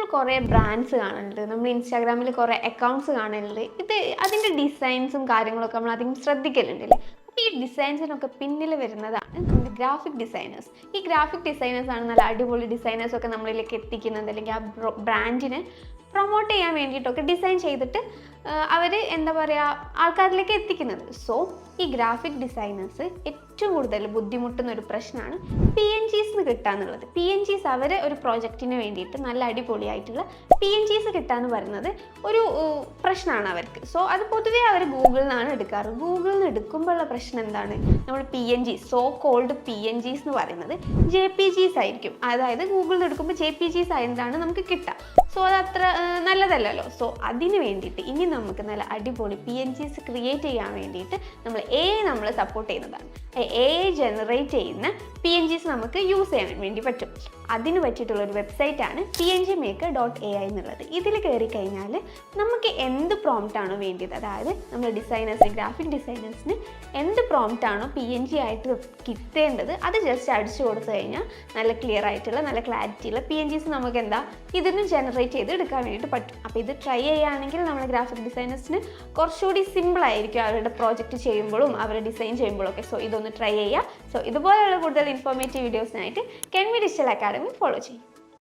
നമ്മൾ കുറേ ബ്രാൻഡ്സ് കാണലുണ്ട്. നമ്മൾ ഇൻസ്റ്റാഗ്രാമിൽ കുറേ അക്കൗണ്ട്സ് കാണലുണ്ട്. ഇത് അതിന്റെ ഡിസൈൻസും കാര്യങ്ങളൊക്കെ നമ്മൾ അധികം ശ്രദ്ധിക്കലുണ്ടല്ലേ അപ്പോൾ ഈ ഡിസൈൻസിനൊക്കെ പിന്നിൽ വരുന്നതാണ് ഗ്രാഫിക് ഡിസൈനേഴ്സ് ഈ ഗ്രാഫിക് ഡിസൈനേഴ്സ് ആണ് നല്ല അടിപൊളി ഡിസൈനേഴ്സ് ഒക്കെ നമ്മളിലേക്ക് എത്തിക്കുന്നത്. അല്ലെങ്കിൽ ആ ബ്രാൻഡിനെ പ്രൊമോട്ട് ചെയ്യാൻ വേണ്ടിയിട്ടൊക്കെ ഡിസൈൻ ചെയ്തിട്ട് അവർ എന്താ പറയുക ആൾക്കാരിലേക്ക് എത്തിക്കുന്നത്. സോ ഈ ഗ്രാഫിക് ഡിസൈനേഴ്സ് ഏറ്റവും കൂടുതൽ ബുദ്ധിമുട്ടുന്ന ഒരു പ്രശ്നമാണ് പി എൻ ജിസ് കിട്ടുക എന്നുള്ളത് പി എൻ ജിസ് അവർ ഒരു പ്രോജക്റ്റിന് വേണ്ടിയിട്ട് നല്ല അടിപൊളിയായിട്ടുള്ള പി എൻ ജിസ് കിട്ടാന്ന് പറയുന്നത് ഒരു പ്രശ്നമാണ് അവർക്ക്. സോ അത് പൊതുവേ അവർ ഗൂഗിളിൽ നിന്നാണ് എടുക്കാറ്. ഗൂഗിളിൽ നിന്ന് എടുക്കുമ്പോഴുള്ള പ്രശ്നം എന്താണ്? നമ്മൾ P N G so called P N Gs എന്ന് പറയുന്നത് ജെ പി ജിസ് ആയിരിക്കും. അതായത് ഗൂഗിളിൽ നിന്ന് എടുക്കുമ്പോൾ ജെ പി ജിസ് ആയതാണ് നമുക്ക് കിട്ടുക സോ അത് അത്ര നല്ലതല്ലല്ലോ. സോ അതിന് വേണ്ടിയിട്ട് ഇനി നമുക്ക് നല്ല അടിപൊളി പി എൻ ജിസ് ക്രിയേറ്റ് ചെയ്യാൻ വേണ്ടിയിട്ട് നമ്മൾ എ നമ്മൾ സപ്പോർട്ട് ചെയ്യുന്നതാണ്. എ ജനറേറ്റ് ചെയ്യുന്ന പി എൻ ജിസ് നമുക്ക് യൂസ് ചെയ്യാൻ വേണ്ടി പറ്റും. അതിന് പറ്റിയിട്ടുള്ള ഒരു വെബ്സൈറ്റാണ് P N G maker dot A I എന്നുള്ളത്. ഇതിൽ കയറി കഴിഞ്ഞാൽ നമുക്ക് എന്ത് പ്രോംപ്റ്റ് ആണോ വേണ്ടത് അതായത് നമ്മൾ ഡിസൈനേഴ്സ് ഗ്രാഫിക് ഡിസൈനേഴ്സിന് എന്ത് പ്രോംപ്റ്റ് ആണോ പി എൻ ജി ആയിട്ട് കിട്ടേണ്ടത് അത് ജസ്റ്റ് അടിച്ചു കൊടുത്തു കഴിഞ്ഞാൽ നല്ല ക്ലിയർ ആയിട്ടുള്ള നല്ല ക്ലാരിറ്റിയുള്ള പി എൻ ജിസ് നമുക്ക് എന്താ ഇതിന് ജനറേറ്റ് ചെയ്ത് എടുക്കാൻ വേണ്ടിയിട്ട് പറ്റും. അപ്പോൾ ഇത് ട്രൈ ചെയ്യുകയാണെങ്കിൽ നമ്മൾ ഗ്രാഫിക് ഡിസൈനേഴ്സിന് കുറച്ചുകൂടി സിമ്പിളായിരിക്കും അവരുടെ പ്രോജക്റ്റ് ചെയ്യുമ്പോഴും അവരുടെ ഡിസൈൻ ചെയ്യുമ്പോഴും ഒക്കെ. സോ ഇതൊന്ന് ട്രൈ ചെയ്യുക. സോ ഇതുപോലെയുള്ള കൂടുതൽ ഇൻഫോർമേറ്റീവ് വീഡിയോസിനായിട്ട് കെൻവി ഡിജിറ്റൽ അക്കാഡമി ഫോളോ ചെയ്യും